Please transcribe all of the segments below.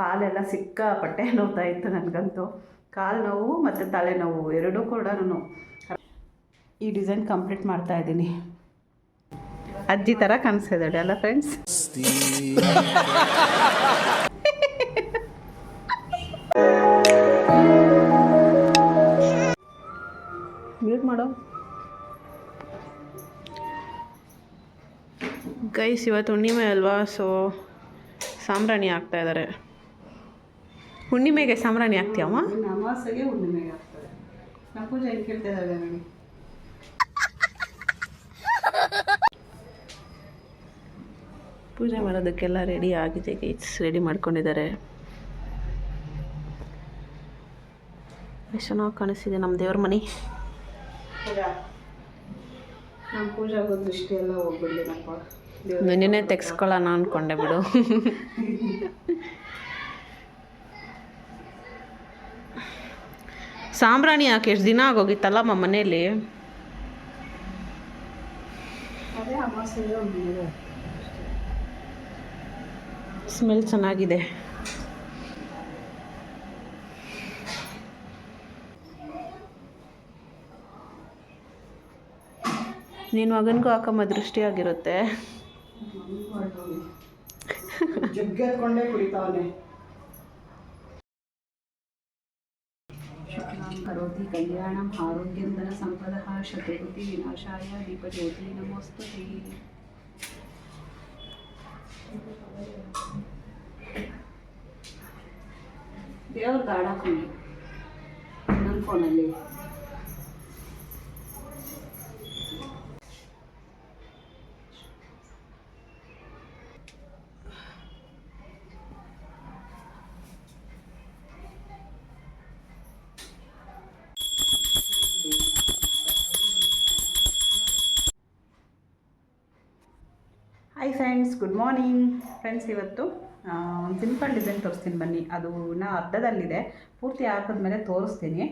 ಕಾಲೆಲ್ಲ ಸಿಕ್ಕಾಪಟ್ಟೆ ನೋವ್ತಾ ಇತ್ತು ನನಗಂತೂ. ಕಾಲು ನೋವು ಮತ್ತು ತಲೆನೋವು ಎರಡೂ ಕೂಡ ಈ ಡಿಸೈನ್ ಕಂಪ್ಲೀಟ್ ಮಾಡ್ತಾ ಇದ್ದೀನಿ. ಅಜ್ಜಿ ಥರ ಕಾಣಿಸ್ತಿದ್ದಾಳೆ ಅಲ್ಲ ಫ್ರೆಂಡ್ಸ್ ಮ್ಯೂಟ್ ಮಾಡೋ. ಗೈಸ್ ಇವತ್ತು ಹುಣ್ಣಿಮೆ ಅಲ್ವಾ ಸೊ ಸಾಂಬ್ರಾಣಿ ಆಗ್ತಾ ಇದ್ದಾರೆ ಹುಣ್ಣಿಮೆಗೆ ಸಾಂಬ್ರಾಣಿ ಹಾಕ್ತೀಯಮ್ಮ? ಅಮಾವಾಸ್ಯೆಗೆ ಹುಣ್ಣಿಮೆಗೆ ಆಗ್ತದೆ ನಮ್ಮ ಪೂಜೆ ಹೆಂಗೆ ಕೇಳ್ತಾ ನೋಡಿ. ಪೂಜೆ ಮಾಡೋದಕ್ಕೆಲ್ಲ ರೆಡಿ ಆಗಿದೆ ಗೇಟ್ಸ್ ರೆಡಿ ಮಾಡ್ಕೊಂಡಿದ್ದಾರೆ. ಎಷ್ಟು ಚೆನ್ನಾಗಿ ಕಾಣಿಸ್ತಿದೆ ನಮ್ಮ ದೇವ್ರ ಮನೆ. ನಮ್ಮ ಪೂಜೆ ಆಗೋದು ದೃಷ್ಟಿ ಎಲ್ಲ ಹೋಗ್ಬಿಡ್ಲಿ ನಿನ್ನೆ ತೆಗ್ಸ್ಕೊಳ್ಳೋಣ ಅಂದ್ಕೊಂಡೆ ಬಿಡು. ಸಾಂಬ್ರಾಣಿ ಹಾಕಿ ಎಷ್ಟು ದಿನ ಆಗೋಗಿತ್ತಲ್ಲ ನಮ್ಮ ಮನೇಲಿ? ಸ್ಮೆಲ್ ಚೆನ್ನಾಗಿದೆ. ನೀನು ಮಗನಿಗೂ ಹಾಕಮ್ಮ ದೃಷ್ಟಿ ಆಗಿರುತ್ತೆ. ಕರೋತಿ ಕಲ್ಯಾಣಂ ಆರೋಗ್ಯಂ ಧನ ಸಂಪದಃ ಶತ್ರುಪತಿ ವಿನಾಶಾಯ ದೀಪಜ್ಯೋತಿ ನಮೋಸ್ತು ದೇವ್ರ ಗಾಢ ಹಾಕೊಂಡು ನನ್ನ ಫೋನಲ್ಲಿ ಫ್ರೆಂಡ್ಸ್ ಗುಡ್ ಮಾರ್ನಿಂಗ್ ಫ್ರೆಂಡ್ಸ್ ಇವತ್ತು ಒಂದು ಸಿಂಪಲ್ ಡಿಸೈನ್ ತೋರಿಸ್ತೀನಿ ಬನ್ನಿ. ಅದು ನಾ ಅರ್ಧದಲ್ಲಿದೆ. ಪೂರ್ತಿ ಹಾಕಿದ್ಮೇಲೆ ತೋರಿಸ್ತೀನಿ.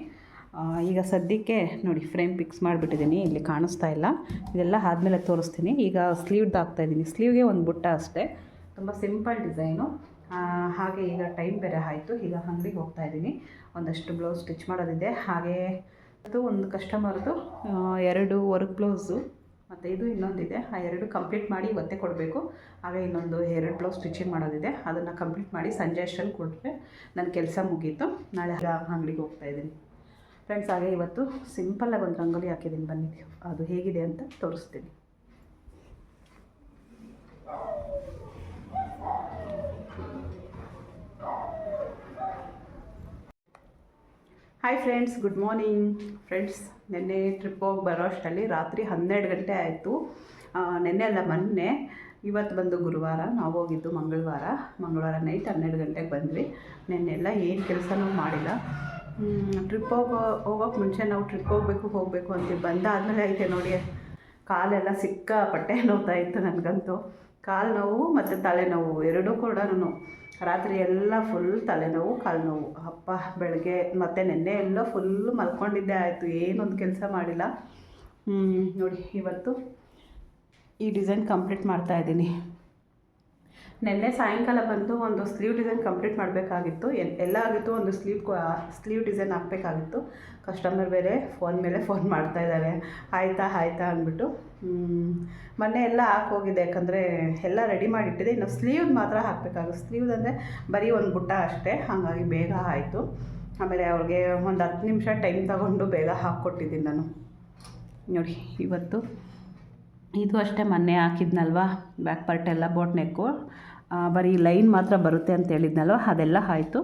ಈಗ ಸದ್ಯಕ್ಕೆ ನೋಡಿ ಫ್ರೇಮ್ ಫಿಕ್ಸ್ ಮಾಡಿಬಿಟ್ಟಿದ್ದೀನಿ. ಇಲ್ಲಿ ಕಾಣಿಸ್ತಾ ಇಲ್ಲ. ಇದೆಲ್ಲ ಆದಮೇಲೆ ತೋರಿಸ್ತೀನಿ. ಈಗ ಸ್ಲೀವ್ದು ಹಾಕ್ತಾಯಿದ್ದೀನಿ ಸ್ಲೀವ್ಗೆ ಒಂದು ಬುಟ್ಟ ಅಷ್ಟೇ. ತುಂಬ ಸಿಂಪಲ್ ಡಿಸೈನು ಹಾಗೆ ಈಗ ಟೈಮ್ ಬೇರೆ ಆಯಿತು. ಈಗ ಅಂಗಡಿಗೆ ಹೋಗ್ತಾ ಇದ್ದೀನಿ. ಒಂದಷ್ಟು ಬ್ಲೌಸ್ ಸ್ಟಿಚ್ ಮಾಡೋದಿದೆ. ಹಾಗೆ, ಅದು ಒಂದು ಕಸ್ಟಮರ್ದು ಎರಡು ವರ್ಕ್ ಬ್ಲೌಸು ಮತ್ತು ಇದು ಇನ್ನೊಂದಿದೆ. ಆ ಎರಡು ಕಂಪ್ಲೀಟ್ ಮಾಡಿ ಇವತ್ತೇ ಕೊಡಬೇಕು. ಆಗ ಇನ್ನೊಂದು ಎರಡು ಬ್ಲೌಸ್ ಸ್ಟಿಚಿಂಗ್ ಮಾಡೋದಿದೆ. ಅದನ್ನು ಕಂಪ್ಲೀಟ್ ಮಾಡಿ ಸಂಜೆ ಅಷ್ಟರಲ್ಲಿ ಕೊಟ್ಟರೆ ನನ್ನ ಕೆಲಸ ಮುಗೀತು. ನಾಳೆ ಅಂಗಡಿಗೆ ಹೋಗ್ತಾ ಇದ್ದೀನಿ. ಫ್ರೆಂಡ್ಸ್ ಹಾಗೆ ಇವತ್ತು ಸಿಂಪಲ್ಲಾಗಿ ಒಂದು ರಂಗೋಲಿ ಹಾಕಿದ್ದೀನಿ. ಬನ್ನಿ. ಅದು ಹೇಗಿದೆ ಅಂತ ತೋರಿಸ್ತೀನಿ. Hi friends good morning friends ನಿನ್ನೆ ಟ್ರಿಪ್ ಹೋಗಿ ಬರೋ ಅಷ್ಟರಲ್ಲಿ ರಾತ್ರಿ ಹನ್ನೆರಡು ಗಂಟೆ ಆಯಿತು. ನಿನ್ನೆ ಅಲ್ಲ, ಮೊನ್ನೆ. ಇವತ್ತು ಬಂದು ಗುರುವಾರ, ನಾವು ಹೋಗಿದ್ದು ಮಂಗಳವಾರ. ಮಂಗಳವಾರ ನೈಟ್ ಹನ್ನೆರಡು ಗಂಟೆಗೆ ಬಂದ್ವಿ. ನಿನ್ನೆಲ್ಲ ಏನು ಕೆಲಸನೂ ಮಾಡಿಲ್ಲ. ಟ್ರಿಪ್ ಹೋಗೋ, ಹೋಗೋಕೆ ಮುಂಚೆ ನಾವು ಟ್ರಿಪ್ ಹೋಗಬೇಕು ಹೋಗಬೇಕು ಅಂತೀವಿ. ಬಂದಾದಮೇಲೆ ಐತೆ ನೋಡಿ. ಕಾಲೆಲ್ಲ ಸಿಕ್ಕಾಪಟ್ಟೆ ನೋವ್ತಾ ಇತ್ತು ನನಗಂತೂ. ಕಾಲು ನೋವು ಮತ್ತು ತಲೆನೋವು, ಎರಡೂ ಕೂಡ ರಾತ್ರಿ ಎಲ್ಲ ಫುಲ್ ತಲೆನೋವು ಕಾಲು ನೋವು ಅಪ್ಪ, ಬೆಳಗ್ಗೆ ಮತ್ತು ನೆನ್ನೆ ಎಲ್ಲ ಫುಲ್ ಮಲ್ಕೊಂಡಿದ್ದೆ ಆಯಿತು, ಏನೊಂದು ಕೆಲಸ ಮಾಡಿಲ್ಲ. ನೋಡಿ, ಇವತ್ತು ಈ ಡಿಸೈನ್ ಕಂಪ್ಲೀಟ್ ಮಾಡ್ತಾ ಇದ್ದೀನಿ. ನಿನ್ನೆ ಸಾಯಂಕಾಲ ಬಂದು ಒಂದು ಸ್ಲೀವ್ ಡಿಸೈನ್ ಕಂಪ್ಲೀಟ್ ಮಾಡಬೇಕಾಗಿತ್ತು. ಎಲ್ಲ ಆಗಿತ್ತು, ಒಂದು ಸ್ಲೀವ್ ಸ್ಲೀವ್ ಡಿಸೈನ್ ಹಾಕಬೇಕಾಗಿತ್ತು. ಕಸ್ಟಮರ್ ಬೇರೆ ಫೋನ್ ಮೇಲೆ ಫೋನ್ ಮಾಡ್ತಾ ಇದ್ದಾರೆ. ಆಯಿತಾ ಆಯಿತಾ ಅಂದ್ಬಿಟ್ಟು. ಮೊನ್ನೆ ಎಲ್ಲ ಹಾಕೋಗಿದೆ ಯಾಕಂದರೆ ಎಲ್ಲ ರೆಡಿ ಮಾಡಿಟ್ಟಿದೆ. ಇನ್ನು ಸ್ಲೀವ್ ಮಾತ್ರ ಹಾಕಬೇಕಾಗುತ್ತೆ. ಸ್ಲೀವ್ ಅಂದರೆ ಬರೀ ಒಂದು ಬುಟ್ಟ ಅಷ್ಟೇ. ಹಾಗಾಗಿ ಬೇಗ ಆಯಿತು. ಆಮೇಲೆ ಅವ್ರಿಗೆ ಒಂದು ಹತ್ತು ನಿಮಿಷ ಟೈಮ್ ತಗೊಂಡು ಬೇಗ ಹಾಕ್ಕೊಟ್ಟಿದ್ದೀನಿ ನಾನು. ನೋಡಿ, ಇವತ್ತು. ಇದು ಅಷ್ಟೇ ಮೊನ್ನೆ ಹಾಕಿದ್ನಲ್ವಾ? ಬ್ಯಾಕ್ ಪಾರ್ಟ್ ಎಲ್ಲ ಬೋಟ್ ನೆಕ್ಕು ಬರೀ ಲೈನ್ ಮಾತ್ರ ಬರುತ್ತೆ ಅಂತ ಹೇಳಿದ್ನಲ್ವ? ಅದೆಲ್ಲ ಆಯಿತು.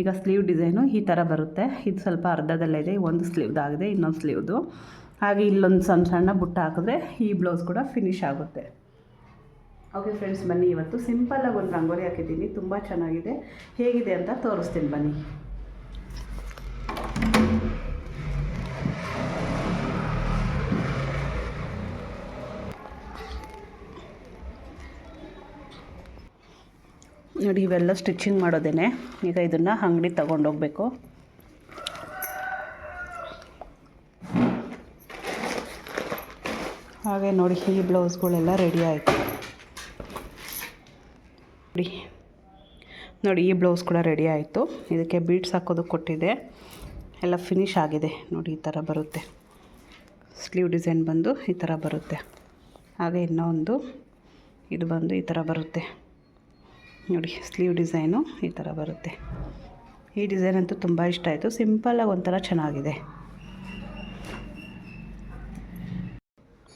ಈಗ ಸ್ಲೀವ್ ಡಿಸೈನು ಈ ಥರ ಬರುತ್ತೆ. ಇದು ಸ್ವಲ್ಪ ಅರ್ಧದಲ್ಲೇ ಇದೆ. ಒಂದು ಸ್ಲೀವ್ದಾಗಿದೆ, ಇನ್ನೊಂದು ಸ್ಲೀವ್ದು. ಹಾಗೆ ಇಲ್ಲೊಂದು ಸಣ್ಣ ಸಣ್ಣ ಬುಟ್ಟ ಹಾಕಿದ್ರೆ ಈ ಬ್ಲೌಸ್ ಕೂಡ ಫಿನಿಶ್ ಆಗುತ್ತೆ. ಓಕೆ ಫ್ರೆಂಡ್ಸ್, ಬನ್ನಿ ಇವತ್ತು. ಸಿಂಪಲ್ಲಾಗಿ ಒಂದು ರಂಗೋಲಿ ಹಾಕಿದ್ದೀನಿ. ತುಂಬ ಚೆನ್ನಾಗಿದೆ. ಹೇಗಿದೆ ಅಂತ ತೋರಿಸ್ತೀನಿ ಬನ್ನಿ. ನೋಡಿ, ಇವೆಲ್ಲ ಸ್ಟಿಚಿಂಗ್ ಮಾಡೋದೇನೆ. ಈಗ ಇದನ್ನು ಅಂಗಡಿ ತಗೊಂಡೋಗ್ಬೇಕು. ಹಾಗೆ ನೋಡಿ, ಈ ಬ್ಲೌಸ್ಗಳೆಲ್ಲ ರೆಡಿ ಆಯಿತು. ನೋಡಿ ನೋಡಿ, ಈ ಬ್ಲೌಸ್ ಕೂಡ ರೆಡಿ ಆಯಿತು. ಇದಕ್ಕೆ ಬೀಡ್ಸ್ ಹಾಕೋದು ಕೊಟ್ಟಿದೆ. ಎಲ್ಲ ಫಿನಿಶ್ ಆಗಿದೆ. ನೋಡಿ, ಈ ಥರ ಬರುತ್ತೆ. ಸ್ಲೀವ್ ಡಿಸೈನ್ ಬಂದು ಈ ಥರ ಬರುತ್ತೆ. ಹಾಗೆ ಇನ್ನೊಂದು, ಇದು ಬಂದು ಈ ಥರ ಬರುತ್ತೆ. ನೋಡಿ ಸ್ಲೀವ್ ಡಿಸೈನು ಈ ಥರ ಬರುತ್ತೆ. ಈ ಡಿಸೈನ್ ಅಂತೂ ತುಂಬ ಇಷ್ಟ ಆಯಿತು. ಸಿಂಪಲ್ಲಾಗಿ ಒಂಥರ ಚೆನ್ನಾಗಿದೆ.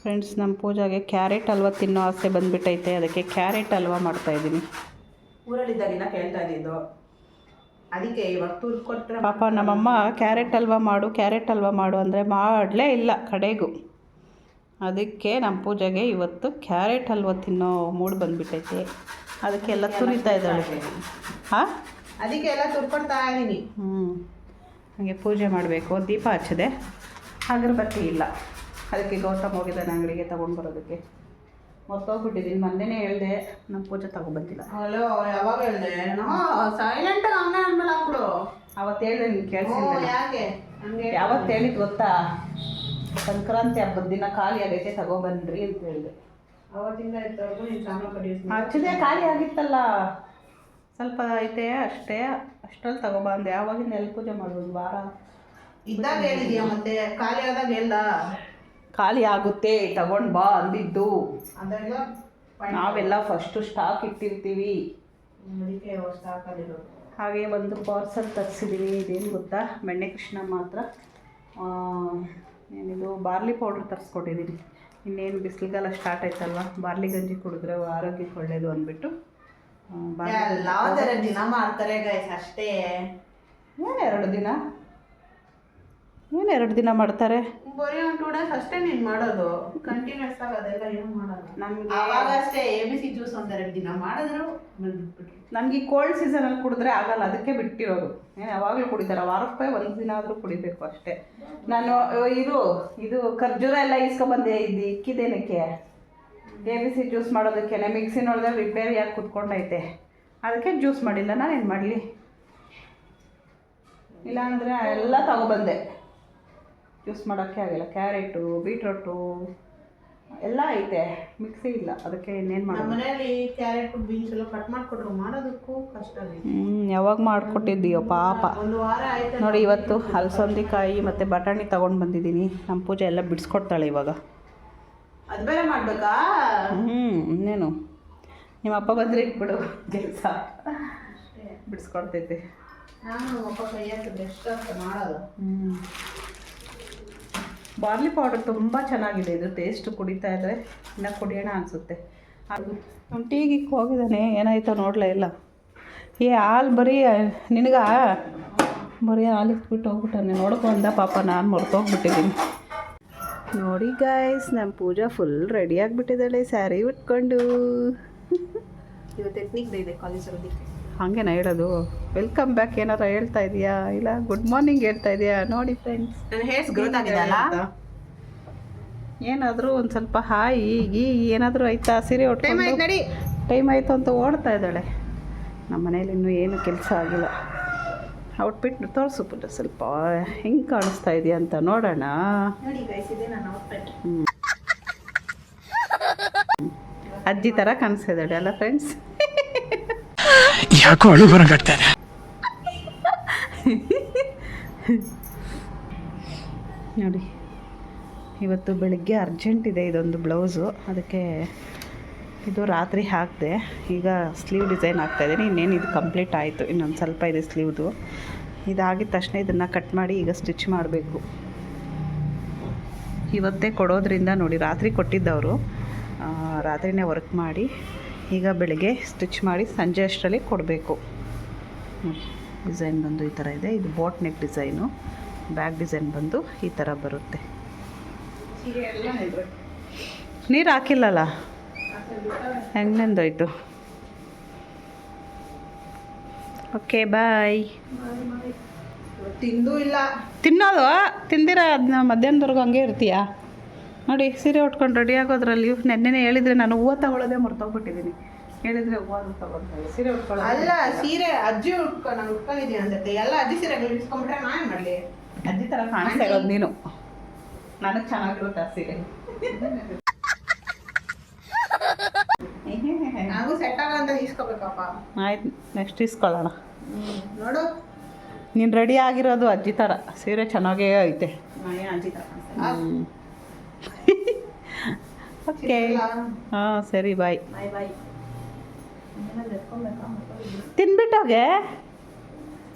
ಫ್ರೆಂಡ್ಸ್ ನಮ್ಮ ಪೂಜಾಗೆ ಕ್ಯಾರೆಟ್ ಹಲ್ವ ತಿನ್ನೋ ಆಸೆ ಬಂದುಬಿಟ್ಟೈತೆ. ಅದಕ್ಕೆ ಕ್ಯಾರೆಟ್ ಹಲ್ವಾ ಮಾಡ್ತಾಯಿದ್ದೀನಿ ಊರಲ್ಲಿದ್ದಾಗಿನ ಕೇಳ್ತಾ ಇದ್ದಿದ್ದು. ಅದಕ್ಕೆ ಇವಾಗ ತುರ್ದು ಕೊಟ್ಟರೆ ಪಾಪ ನಮ್ಮಮ್ಮ ಕ್ಯಾರೆಟ್ ಹಲ್ವ ಮಾಡು ಕ್ಯಾರೆಟ್ ಹಲ್ವ ಮಾಡು ಅಂದರೆ ಮಾಡಲೇ ಇಲ್ಲ ಕಡೆಗೂ. ಅದಕ್ಕೆ ನಮ್ಮ ಪೂಜೆಗೆ ಇವತ್ತು ಕ್ಯಾರೆಟ್ ಹಲ್ವ ತಿನ್ನೋ ಮೂಡ್ ಬಂದುಬಿಟ್ಟೈತೆ. ಅದಕ್ಕೆಲ್ಲ ತುರಿತಾ ಇದ್ದಾಳೆ. ಹಾಂ? ಅದಕ್ಕೆ ಎಲ್ಲ ತುರ್ಕೊಡ್ತಾ ಇದ್ದೀನಿ ಹ್ಞೂ ಹಾಗೆ ಪೂಜೆ ಮಾಡಬೇಕು. ದೀಪ ಹಚ್ಚಿದೆ. ಅಗರಬತ್ತಿ ಇಲ್ಲ. ಅದಕ್ಕೆ ಗೌತಮ್ ಹೋಗಿದ್ದಾನೆ ಅಂಗಡಿಗೆ ತೊಗೊಂಡು ಬರೋದಕ್ಕೆ. ಮರ್ತೋಗ್ಬಿಟ್ಟಿದ್ದೀನಿ. ಮೊನ್ನೆನೇ ಹೇಳಿದೆ ನಮ್ಮ ಪೂಜೆ ತಗೊಬಂದಿಲ್ಲ. ಹಲೋ ಯಾವಾಗ ಹೇಳಿದೆ? ಸೈಲೆಂಟ್ ಹಂಗೆ ಅಂದ್ಮೇಲೆ ಹಾಕ್ಬಿಡು ಅವತ್ತು ಹೇಳಿದೆ ನಿಮ್ಗೆ ಹ್ಞೂ, ಕೇಳಿಸಿಲ್ಲ ಯಾಕೆ? ಹಂಗೆ ಯಾವತ್ತು ಹೇಳಿದ್ ಗೊತ್ತಾ? ಸಂಕ್ರಾಂತಿ ಹಬ್ಬದ ದಿನ ಖಾಲಿ ಆಗೈತೆ ತಗೊಬನ್ರಿ ಅಂತ ಹೇಳಿದೆ. ಅವತ್ತಿಂದ ನೀನು ಸಾಮಾನು ಖಾಲಿ ಆಗಿತ್ತಲ್ಲ. ಸ್ವಲ್ಪ ಐತೆ ಅಷ್ಟೇ. ಅಷ್ಟರಲ್ಲಿ ತಗೊಬಾ ಅಂದೆ ಯಾವಾಗಿಂದ ಎಲ್ಲಿ ಪೂಜೆ ಮಾಡೋದು ವಾರ. ಇದ್ದಾಗ ಹೇಳಿದ್ಯಾ ಮತ್ತೆ? ಖಾಲಿ ಆದಾಗ ಎಲ್ಲ ಖಾಲಿ ಆಗುತ್ತೆ ತಗೊಂಡು ಬಾ ಅಂದಿದ್ದು. ಅದೆಲ್ಲ ನಾವೆಲ್ಲ ಫಸ್ಟು ಸ್ಟಾಕ್ ಇಟ್ಟಿರ್ತೀವಿ. ಅದಕ್ಕೆ ಹಾಗೆ ಒಂದು ಪಾರ್ಸಲ್ ತರಿಸಿದ್ದೀವಿ ಇದೇನು ಗೊತ್ತಾ? ಬೆಣ್ಣೆ ಕೃಷ್ಣ ಮಾತ್ರ. ಆ, ಏನಿದು? ಬಾರ್ಲಿ ಪೌಡ್ರ್ ತರಿಸ್ಕೊಟ್ಟಿದ್ದೀನಿ ಇನ್ನೇನು ಬಿಸಿಲುಗಾಲ ಸ್ಟಾರ್ಟ್ ಆಯ್ತಲ್ವ? ಬಾರ್ಲಿ ಗಂಜಿ ಕುಡಿದ್ರೆ ಆರೋಗ್ಯಕ್ಕೆ ಒಳ್ಳೇದು ಅಂದ್ಬಿಟ್ಟು ದಿನ ಮಾಡ್ತಾರೆ ಅಷ್ಟೇ. ಏನು ಎರಡು ದಿನ? ಏನು ಎರಡು ದಿನ ಮಾಡ್ತಾರೆ? ಬರೀ ಒಂದು ಟೂ ಡೇಸ್ ಅಷ್ಟೇ ನೀನು ಮಾಡೋದು. ಕಂಟಿನ್ಯೂಸ್ ಆಗಿ ಅದೆಲ್ಲ ಏನು ಮಾಡಲ್ಲ. ನಮ್ಗೆ ಅವಾಗ ಅಷ್ಟೇ ಎ ಬಿ ಸಿ ಒಂದೆರಡು ದಿನ ಮಾಡಿದ್ರು ನನಗೆ ಈ ಕೋಲ್ಡ್ ಸೀಸನಲ್ಲಿ ಕುಡಿದ್ರೆ ಆಗಲ್ಲ, ಅದಕ್ಕೆ ಬಿಟ್ಟಿರೋದು. ಏನು, ಯಾವಾಗಲೂ ಕುಡಿತಾರೆ, ವಾರಕ್ಕೆ ಒಂದು ದಿನ ಆದರೂ ಕುಡಿಬೇಕು ಅಷ್ಟೇ. ನಾನು ಇದು ಇದು ಖರ್ಜೂರ ಎಲ್ಲ ಇಸ್ಕೊಬಂದೆ ಇದು ಇಕ್ಕಿದೇನಕ್ಕೆ? ಎ ಬಿ ಸಿ ಜ್ಯೂಸ್ ಮಾಡೋದಕ್ಕೆ ಮಿಕ್ಸಿ ನೋಡಿದ್ರೆ ರಿಪೇರಿಯಾಗಿ ಕುತ್ಕೊಂಡೈತೆ? ಅದಕ್ಕೆ ಜ್ಯೂಸ್ ಮಾಡಿಲ್ಲ, ನಾನು ಏನು ಮಾಡಲಿ? ಇಲ್ಲಾಂದರೆ ಎಲ್ಲ ತಗೊಬಂದೆ. ಜ್ಯೂಸ್ ಮಾಡೋಕ್ಕೆ ಆಗಿಲ್ಲ, ಕ್ಯಾರೆಟು ಬೀಟ್ರೋಟು ಎಲ್ಲ ಐತೆ ಮಿಕ್ಸಿ ಇಲ್ಲ. ಅದಕ್ಕೆ ಇನ್ನೇನು ಮಾಡೋದು? ಮನೆಯಲ್ಲಿ ಕ್ಯಾರೆಟ್ ಬೀನ್ಸ್ ಎಲ್ಲ ಕಟ್ ಮಾಡಿಕೊಟ್ರು ಮಾಡೋದಕ್ಕೂ ಕಷ್ಟ ಹ್ಞೂ ಯಾವಾಗ ಮಾಡಿಕೊಟ್ಟಿದ್ದೀಯೋ ಪಾಪ. ಒಂದು ವಾರ ಆಯ್ತು ನೋಡಿ ಇವತ್ತು ಅಲಸಂದಿಕಾಯಿ ಮತ್ತು ಬಟಾಣಿ ತೊಗೊಂಡು ಬಂದಿದ್ದೀನಿ. ನಮ್ಮ ಪೂಜೆ ಎಲ್ಲ ಬಿಡಿಸ್ಕೊಡ್ತಾಳೆ ಇವಾಗ. ಅದು ಬೇರೆ ಮಾಡಬೇಕಾ? ಹ್ಞೂ ಇನ್ನೇನು. ನಿಮ್ಮ ಅಪ್ಪ ಬಂದರೆ ಇಟ್ಬಿಡು ಕೆಲಸ. ಬಿಡಿಸ್ಕೊಡ್ತೈತೆ. ನಾನು ನಮ್ಮ ಅಪ್ಪ ಕೈ ಹಾಕಿದ್ರೆ ಎಷ್ಟು ಅಂತ ಮಾಡೋದು. ಹ್ಞೂ ಬಾರ್ಲಿ ಪೌಡರ್ ತುಂಬ ಚೆನ್ನಾಗಿದೆ. ಇದು ಟೇಸ್ಟ್ ಕುಡಿತಾ ಇದ್ದರೆ ಇನ್ನ ಕುಡಿಯೋಣ ಅನಿಸುತ್ತೆ. ನಮ್ಮ ಟೀಗೆ ಹೋಗಿದ್ದಾನೆ ಏನಾಯ್ತೋ ನೋಡಲೇ ಇಲ್ಲ. ಏ ಹಾಲು ಬರೀ, ನಿನಗ ಬರೀ ಹಾಲು ಇಟ್ಬಿಟ್ಟು ಹೋಗ್ಬಿಟ್ಟಾನೆ. ನೋಡ್ಕೊಂಡ ಪಾಪ, ನಾನು ಮರ್ತೋಗ್ಬಿಟ್ಟಿದ್ದೀನಿ ನೋಡಿ ಗಾಯ್ಸ್ ನಮ್ಮ ಪೂಜಾ ಫುಲ್ ರೆಡಿ ಆಗಿಬಿಟ್ಟಿದ್ದಾಳೆ. ಸ್ಯಾರಿ ಉಟ್ಕೊಂಡು. ಇವತ್ತು ಟೆಕ್ನಿಕ್ ಇದೆ ಕಾಲೇಜ್ ಅದಕ್ಕೆ ಹಾಗೇನಾ ಹೇಳೋದು? ವೆಲ್ಕಮ್ ಬ್ಯಾಕ್ ಏನಾರ ಹೇಳ್ತಾ ಇದೆಯಾ? ಇಲ್ಲ ಗುಡ್ ಮಾರ್ನಿಂಗ್ ಹೇಳ್ತಾ ಇದೆಯಾ? ನೋಡಿ ಫ್ರೆಂಡ್ಸ್ ನನ್ನ ಹೇರ್ಸ್ ಗ್ರೋತ್ ಆಗಿದೆಯಲ್ಲ ಏನಾದರೂ ಒಂದು ಸ್ವಲ್ಪ ಹಾಯಿ ಗೀ ಏನಾದರೂ ಆಯ್ತಾ? ಸೀರೆ ಟೈಮ್ ಉಟ್ಕೊಂಡು ಆಯ್ತು ನಡಿ. ಟೈಮ್ ಆಯಿತು ಅಂತ ಓಡ್ತಾ ಇದ್ದಾಳೆ. ನಮ್ಮ ಮನೇಲಿ ಇನ್ನೂ ಏನು ಕೆಲಸ ಆಗಿಲ್ಲ. ಔಟ್ಫಿಟ್ ತೋರಿಸು ಪುಟ್ಟ ಸ್ವಲ್ಪ. ಹೆಂಗೆ ಕಾಣಿಸ್ತಾ ಇದೆಯಾ ಅಂತ ನೋಡೋಣ. ಅಜ್ಜಿ ಥರ ಕಾಣಿಸ್ತಿದ್ದಾಳೆ ಅಲ್ಲ ಫ್ರೆಂಡ್ಸ್ ಯಾಕೋ ಅಳು ಬರಂಗಾಗ್ತಾ ಇದೆ. ನೋಡಿ, ಇವತ್ತು ಬೆಳಗ್ಗೆ ಅರ್ಜೆಂಟ್ ಇದೆ ಇದೊಂದು ಬ್ಲೌಸು ಅದಕ್ಕೆ ಇದು ರಾತ್ರಿ ಹಾಕಿದೆ. ಈಗ ಸ್ಲೀವ್ ಡಿಸೈನ್ ಹಾಕ್ತಾಯಿದ್ದೀನಿ ಇನ್ನೇನು ಇದು ಕಂಪ್ಲೀಟ್ ಆಯಿತು. ಇನ್ನೊಂದು ಸ್ವಲ್ಪ ಇದೆ ಸ್ಲೀವ್ದು ಇದಾಗಿದ ತಕ್ಷಣ ಇದನ್ನು ಕಟ್ ಮಾಡಿ ಈಗ ಸ್ಟಿಚ್ ಮಾಡಬೇಕು. ಇವತ್ತೇ ಕೊಡೋದ್ರಿಂದ ನೋಡಿ, ರಾತ್ರಿ ಕೊಟ್ಟಿದ್ದವರು ರಾತ್ರಿನೇ ವರ್ಕ್ ಮಾಡಿ ಈಗ ಬೆಳಗ್ಗೆ ಸ್ಟಿಚ್ ಮಾಡಿ ಸಂಜೆ ಅಷ್ಟರಲ್ಲಿ ಕೊಡಬೇಕು. ಡಿಸೈನ್ ಬಂದು ಈ ಥರ ಇದೆ. ಇದು boat neck design back design ಬಂದು ಈ ಥರ ಬರುತ್ತೆ. ನೀರು ಹಾಕಿಲ್ಲಲ್ಲ? ಹೆಂಗೆ ನೆಂದೋಯ್ತು ಓಕೆ ಬಾಯ್ ತಿಂದು ಇಲ್ಲ. ತಿನ್ನೋದು? ತಿಂದಿರ ಅದನ್ನ ಮಧ್ಯಾಹ್ನದವರೆಗೂ ಹಂಗೆ ಇರ್ತೀಯಾ? ನೋಡಿ ಸೀರೆ ಉಟ್ಕೊಂಡು ರೆಡಿ ಆಗೋದ್ರಲ್ಲಿ ನೆನ್ನೆನೇ ಹೇಳಿದರೆ ನಾನು ಹೂವು ತಗೊಳ್ಳೋದೇ ಮರ್ತೋಗ್ಬಿಟ್ಟಿದ್ದೀನಿ. ಹೇಳಿದರೆ ಹೂವು ತಗೊಂಡು ಸೀರೆ ಉಟ್ಕೊಳ್ಳೋ ಅಲ್ಲ ಸೀರೆ ಅಜ್ಜಿ ಉಟ್ಕೊಂಡು ನಾನು ಉಟ್ಕೊಂಡಿದ್ದೀನಿ ಅನ್ಸುತ್ತೆ ಎಲ್ಲ ಅಜ್ಜಿ ಸೀರೆಗಳು ಇಟ್ಕೊಂಡ್ಬಿಟ್ರೆ ನಾನು ಮಾಡಲಿ? ಅಜ್ಜಿ ಥರ ಕಾಣಿಸ್ತಾ ಇರೋದು ನೀನು. ನನಗೆ ಚೆನ್ನಾಗಿರುತ್ತೆ ಆ ಸೀರೆ. ನನಗೂ ಸೆಟ್ ಆಗಂತ ಇಸ್ಕೋಬೇಕಪ್ಪ. ಆಯ್ತು ನೆಕ್ಸ್ಟ್ ಇಸ್ಕೊಳ್ಳೋಣ. ನೋಡು. ನೀನು ರೆಡಿ ಆಗಿರೋದು ಅಜ್ಜಿ ಥರ ಸೀರೆ ಚೆನ್ನಾಗೇ ಐತೆ. ಅಜ್ಜಿ ತರ ಓಕೆ. ಹಾಂ ಸರಿ ಬಾಯ್ ತಿನ್ಬಿಟ್ಟೋಗೆ?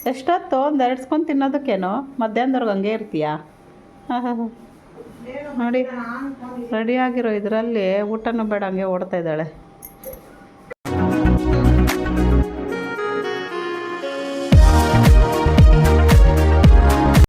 ಎಷ್ಟೊತ್ತು? ಒಂದು ಎರಡ್ಸ್ಕೊಂಡು ತಿನ್ನೋದಕ್ಕೇನು? ಮಧ್ಯಾಹ್ನದವ್ರಿಗೆ ಹಂಗೆ ಇರ್ತೀಯಾ? ಹಾಂ ಹಾಂ ಹಾಂ. ನೋಡಿ ರೆಡಿ ಆಗಿರೋ ಇದರಲ್ಲಿ ಊಟನೂ ಬೇಡ ಹಂಗೆ ಓಡ್ತಾ ಇದ್ದಾಳೆ.